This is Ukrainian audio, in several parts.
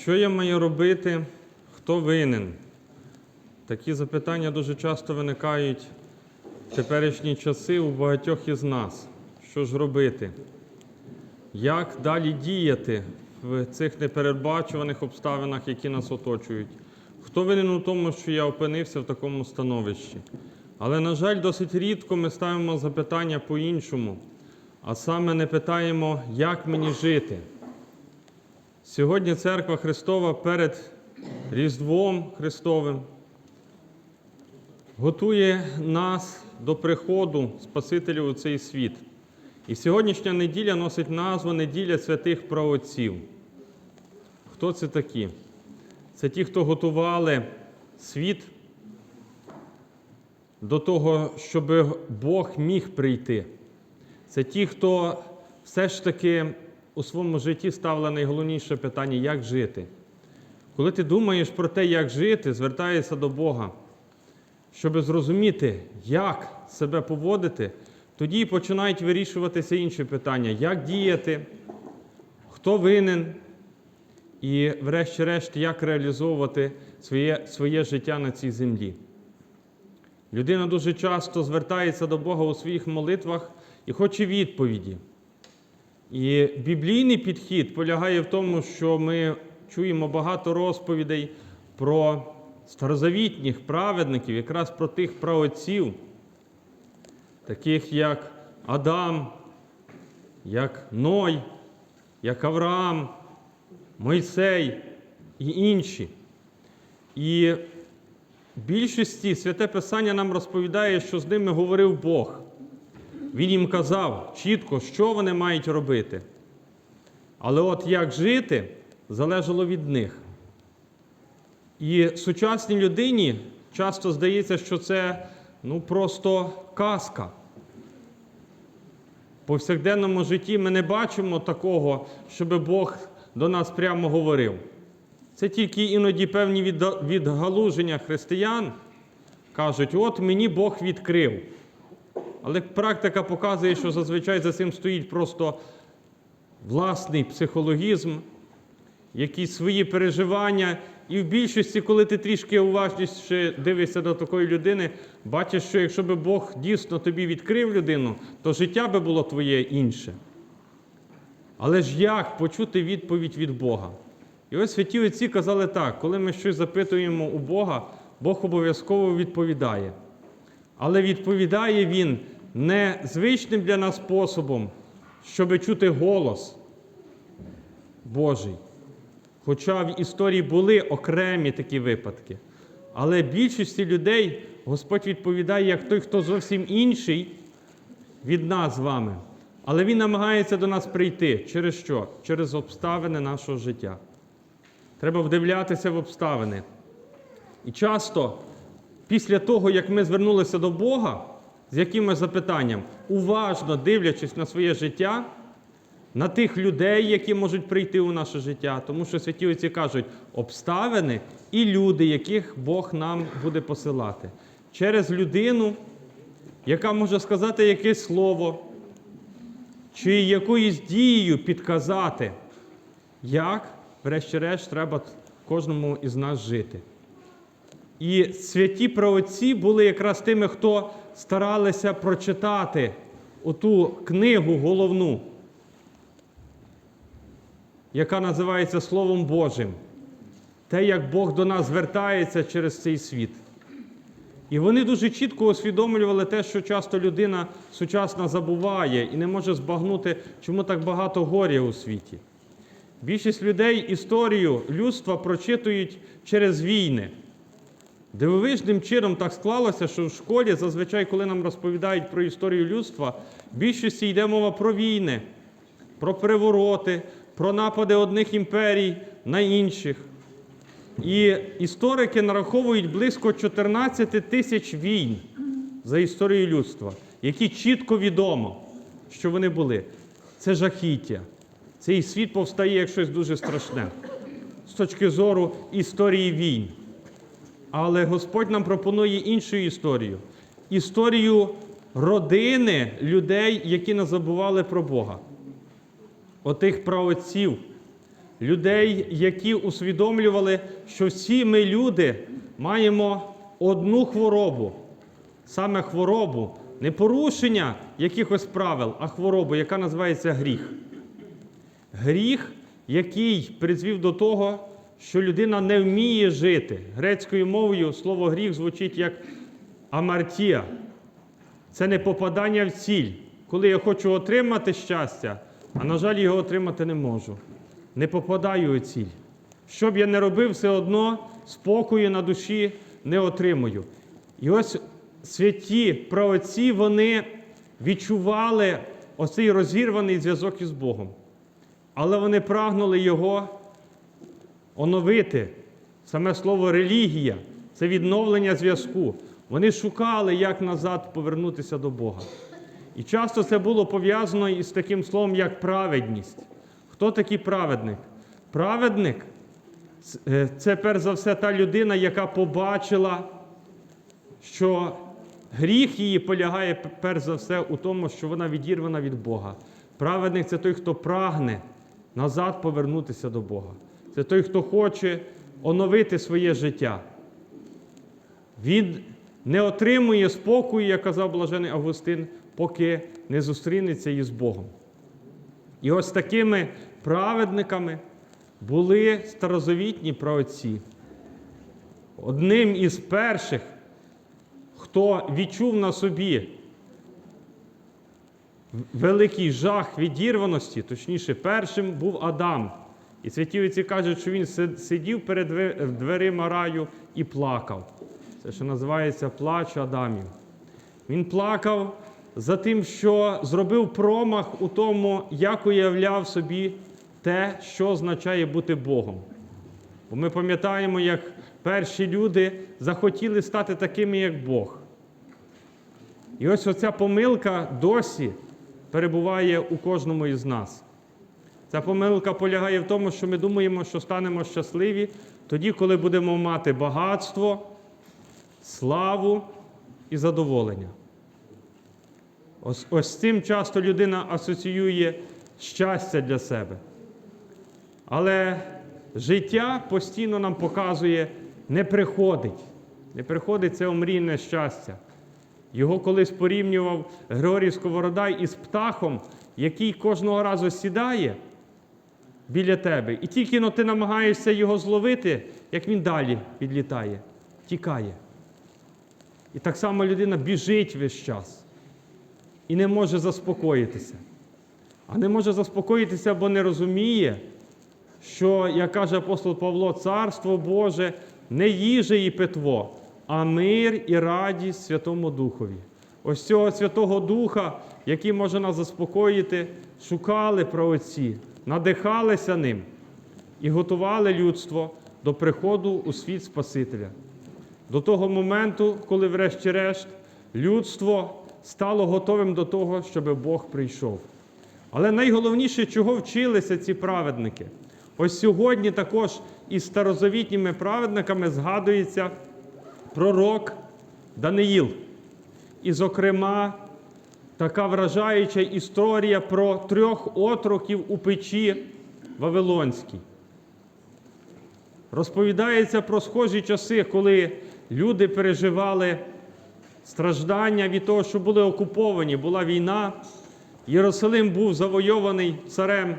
Що я маю робити? Хто винен? Такі запитання дуже часто виникають в теперішні часи у багатьох із нас. Що ж робити? Як далі діяти в цих непередбачуваних обставинах, які нас оточують? Хто винен у тому, що я опинився в такому становищі? Але, на жаль, досить рідко ми ставимо запитання по-іншому, а саме не питаємо, як мені жити. Сьогодні Церква Христова перед Різдвом Христовим готує нас до приходу Спасителя у цей світ. І сьогоднішня неділя носить назву Неділя святих праотців. Хто це такі? Це ті, хто готували світ до того, щоб Бог міг прийти. Це ті, хто все ж таки у своєму житті ставили найголовніше питання, як жити. Коли ти думаєш про те, як жити, звертаєшся до Бога, щоб зрозуміти, як себе поводити, тоді починають вирішуватися інші питання, як діяти, хто винен, і, врешті-решт, як реалізовувати своє, своє життя на цій землі. Людина дуже часто звертається до Бога у своїх молитвах і хоче відповіді. І біблійний підхід полягає в тому, що ми чуємо багато розповідей про старозавітніх праведників, якраз про тих праотців, таких як Адам, як Ной, як Авраам, Мойсей і інші. І в більшості святе Писання нам розповідає, що з ними говорив Бог. Він їм казав чітко, що вони мають робити. Але от як жити, залежало від них. І сучасній людині часто здається, що це ну, просто казка. В повсякденному житті ми не бачимо такого, щоб Бог до нас прямо говорив. Це тільки іноді певні відгалуження християн кажуть, от мені Бог відкрив. Але практика показує, що зазвичай за цим стоїть просто власний психологізм, якісь свої переживання. І в більшості, коли ти трішки уважніше дивишся до такої людини, бачиш, що якщо би Бог дійсно тобі відкрив людину, то життя би було твоє інше. Але ж як почути відповідь від Бога? І ось святі отці казали так: коли ми щось запитуємо у Бога, Бог обов'язково відповідає. Але відповідає Він не звичним для нас способом, щоб чути голос Божий. Хоча в історії були окремі такі випадки. Але більшості людей Господь відповідає як той, хто зовсім інший від нас з вами. Але Він намагається до нас прийти. Через що? Через обставини нашого життя. Треба вдивлятися в обставини. І часто, після того, як ми звернулися до Бога з якимось запитанням, уважно дивлячись на своє життя, на тих людей, які можуть прийти у наше життя, тому що святі отці кажуть, обставини і люди, яких Бог нам буде посилати. Через людину, яка може сказати якесь слово, чи якоюсь дією підказати, як, врешті-решт, треба кожному із нас жити. І святі праотці були якраз тими, хто старалися прочитати оту книгу головну, яка називається Словом Божим. Те, як Бог до нас звертається через цей світ. І вони дуже чітко усвідомлювали те, що часто людина сучасна забуває і не може збагнути, чому так багато горя у світі. Більшість людей історію людства прочитують через війни. Дивовижним чином так склалося, що в школі зазвичай, коли нам розповідають про історію людства, в більшості йде мова про війни, про перевороти, про напади одних імперій на інших. І історики нараховують близько 14 тисяч війн за історією людства, які чітко відомо, що вони були. Це жахіття. Цей світ повстає як щось дуже страшне з точки зору історії війн. Але Господь нам пропонує іншу історію. Історію родини людей, які не забували про Бога, отих праотців, людей, які усвідомлювали, що всі ми люди маємо одну хворобу, саме хворобу, не порушення якихось правил, а хворобу, яка називається гріх. Гріх, який призвів до того, що людина не вміє жити. Грецькою мовою слово гріх звучить як амартія. Це не попадання в ціль. Коли я хочу отримати щастя, а на жаль, його отримати не можу. Не попадаю у ціль. Що б я не робив, все одно спокою на душі не отримую. І ось святі праотці, вони відчували оцей розірваний зв'язок із Богом. Але вони прагнули його оновити. Саме слово релігія це відновлення зв'язку. Вони шукали, як назад повернутися до Бога. І часто це було пов'язано із таким словом, як праведність. Хто такий праведник? Праведник е, це перш за все та людина, яка побачила, що гріх її полягає перш за все у тому, що вона відірвана від Бога. Праведник це той, хто прагне назад повернутися до Бога. Це той, хто хоче оновити своє життя. Він не отримує спокою, як казав блажений Августин, поки не зустрінеться із Богом. І ось такими праведниками були старозавітні праотці. Одним із перших, хто відчув на собі великий жах відірваності, точніше, першим був Адам. І святі отці кажуть, що він сидів перед дверима раю і плакав. Це що називається плач Адамів. Він плакав за тим, що зробив промах у тому, як уявляв собі те, що означає бути Богом. Бо ми пам'ятаємо, як перші люди захотіли стати такими, як Бог. І ось оця помилка досі перебуває у кожному із нас. Ця помилка полягає в тому, що ми думаємо, що станемо щасливі тоді, коли будемо мати багатство, славу і задоволення. Ось, ось цим часто людина асоціює щастя для себе. Але життя постійно нам показує, не приходить. Не приходить це омрійне щастя. Його колись порівнював Григорій Сковородай із птахом, який кожного разу сідає біля тебе. І тільки но ти намагаєшся його зловити, як він далі відлітає, тікає. І так само людина біжить весь час і не може заспокоїтися. А не може заспокоїтися, бо не розуміє, що, як каже апостол Павло, Царство Боже не їжа і питво, а мир і радість Святому Духові. Ось цього Святого Духа, який може нас заспокоїти, шукали праотці, надихалися ним і готували людство до приходу у світ Спасителя. До того моменту, коли, врешті-решт, людство стало готовим до того, щоб Бог прийшов. Але найголовніше, чого вчилися ці праведники. Ось сьогодні також із старозавітніми праведниками згадується пророк Даниїл. І, зокрема, така вражаюча історія про трьох отроків у печі Вавилонській. Розповідається про схожі часи, коли люди переживали страждання від того, що були окуповані, була війна. Єрусалим був завойований царем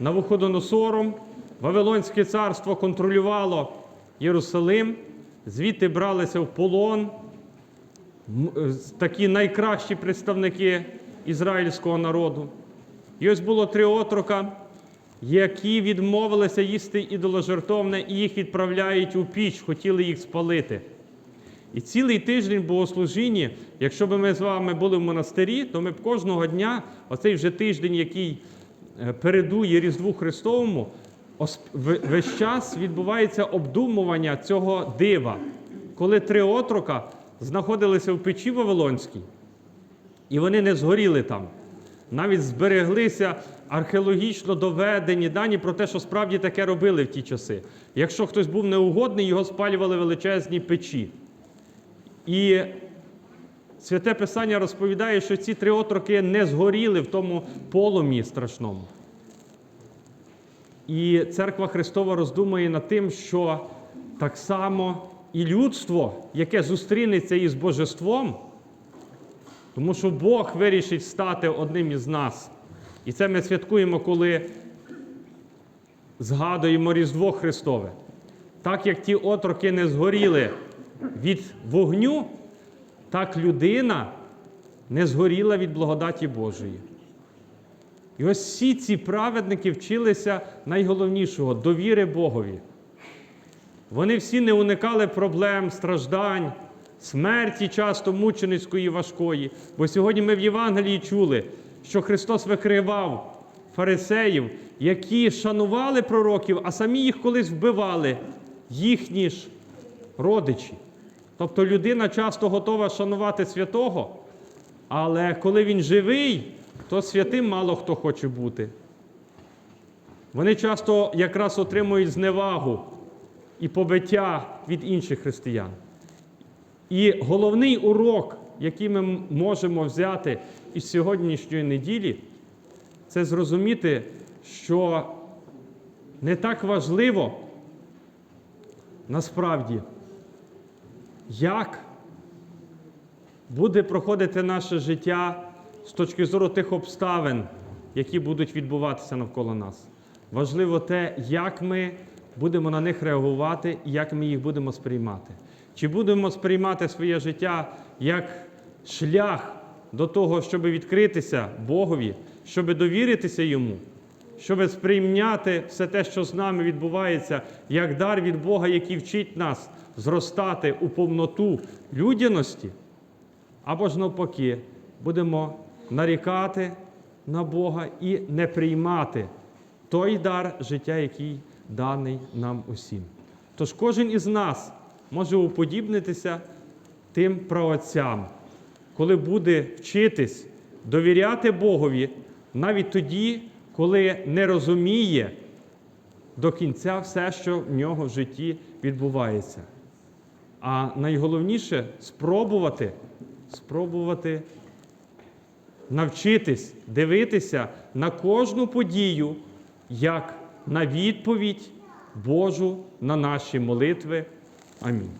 Навуходоносором. Вавилонське царство контролювало Єрусалим, звідти бралися в полон такі найкращі представники ізраїльського народу. І ось було три отрока, які відмовилися їсти ідоложертовне, і їх відправляють у піч, хотіли їх спалити. І цілий тиждень богослужіння, якщо б ми з вами були в монастирі, то ми б кожного дня, оцей вже тиждень, який е, передує Різдву Христовому, весь час відбувається обдумування цього дива, коли три отрока знаходилися в печі Вавилонській, і вони не згоріли там. Навіть збереглися археологічно доведені дані про те, що справді таке робили в ті часи. Якщо хтось був неугодний, його спалювали величезні печі. І святе Писання розповідає, що ці три отроки не згоріли в тому полумі страшному. І церква Христова роздумує над тим, що так само і людство, яке зустрінеться із божеством, тому що Бог вирішить стати одним із нас. І це ми святкуємо, коли згадуємо Різдво Христове. Так як ті отроки не згоріли від вогню, так людина не згоріла від благодаті Божої. І ось всі ці праведники вчилися найголовнішого довіри Богові. Вони всі не уникали проблем, страждань, смерті, часто мученицької важкої. Бо сьогодні ми в Євангелії чули, що Христос викривав фарисеїв, які шанували пророків, а самі їх колись вбивали, їхні ж родичі. Тобто людина часто готова шанувати святого, але коли він живий, то святим мало хто хоче бути. Вони часто якраз отримують зневагу і побиття від інших християн. І головний урок, який ми можемо взяти із сьогоднішньої неділі, це зрозуміти, що не так важливо насправді, як буде проходити наше життя з точки зору тих обставин, які будуть відбуватися навколо нас. Важливо те, як ми будемо на них реагувати як ми їх будемо сприймати. Чи будемо сприймати своє життя як шлях до того, щоб відкритися Богові, щоб довіритися Йому, щоб сприйняти все те, що з нами відбувається, як дар від Бога, який вчить нас зростати у повноту людяності, або ж навпаки, будемо нарікати на Бога і не приймати той дар життя, який даний нам усім. Тож кожен із нас може уподібнитися тим праотцям, коли буде вчитись довіряти Богові навіть тоді, коли не розуміє до кінця все, що в нього в житті відбувається. А найголовніше спробувати, спробувати навчитись дивитися на кожну подію як на відповідь Божу на наші молитви. Амінь.